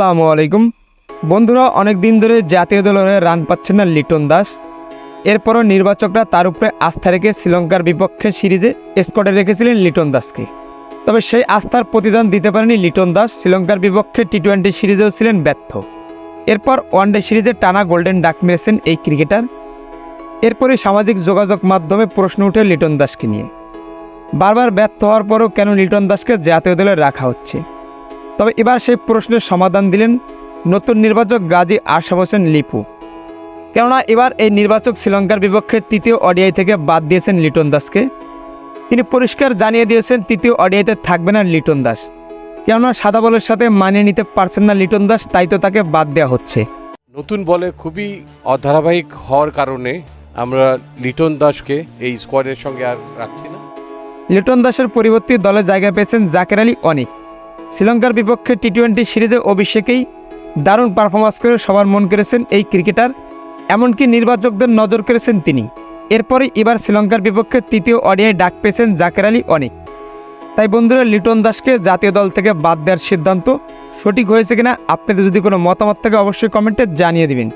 আসসালামু আলাইকুম। বন্ধুরা অনেক দিন ধরে জাতীয় দলের রান পাচ্ছেন না লিটন দাস। এরপরও নির্বাচকরা তার উপরে আস্থা রেখে শ্রীলঙ্কার বিপক্ষে সিরিজে স্কোয়াডে রেখেছিলেন লিটন দাসকে। তবে সেই আস্থার প্রতিদান দিতে পারেনি লিটন দাস, শ্রীলঙ্কার বিপক্ষে টি টোয়েন্টি সিরিজেও ছিলেন ব্যর্থ। এরপর ওয়ানডে সিরিজে টানা গোল্ডেন ডাক মেরেছেন এই ক্রিকেটার। এরপরে সামাজিক যোগাযোগ মাধ্যমে প্রশ্ন উঠে লিটন দাসকে নিয়ে। বারবার ব্যর্থ হওয়ার পরও কেন লিটন দাসকে জাতীয় দলে রাখা হচ্ছে? তবে এবার সেই প্রশ্নের সমাধান দিলেন নতুন নির্বাচক গাজী আশরাফ হোসেন লিপু। কেননা এবার এই নির্বাচক শ্রীলঙ্কার বিপক্ষে তৃতীয় অডিআই থেকে বাদ দিয়েছেন লিটন দাসকে। তিনি পরিষ্কার জানিয়ে দিয়েছেন তৃতীয় অডিআইতে থাকবে না লিটন দাস। কেননা সাদা বলের সাথে মানিয়ে নিতে পারছেন না লিটন দাস তাই তো তাকে বাদ দেওয়া হচ্ছে। নতুন বলে খুবই অধারাবাহিক হওয়ার কারণে আমরা লিটন দাসকে এই স্কোয়াডের সঙ্গে আর রাখছি না। লিটন দাসের পরিবর্তে দলে জায়গা পেয়েছেন জাকের আলী অনিক। শ্রীলঙ্কার বিপক্ষে টি টোয়েন্টি সিরিজে অভিষেকেই দারুণ পারফরমেন্স করে সবার মন কেড়েছেন এই ক্রিকেটার। এমনকি নির্বাচকদের নজর কেড়েছেন তিনি। এরপরে এবার শ্রীলঙ্কার বিপক্ষে তৃতীয় অডিয়ায় ডাক পেয়েছেন জাকের আলী অনেক। তাই বন্ধুরা, লিটন দাসকে জাতীয় দল থেকে বাদ দেওয়ার সিদ্ধান্ত সঠিক হয়েছে কিনা আপনাদের যদি কোনো মতামত থাকে অবশ্যই কমেন্টে জানিয়ে দিবেন।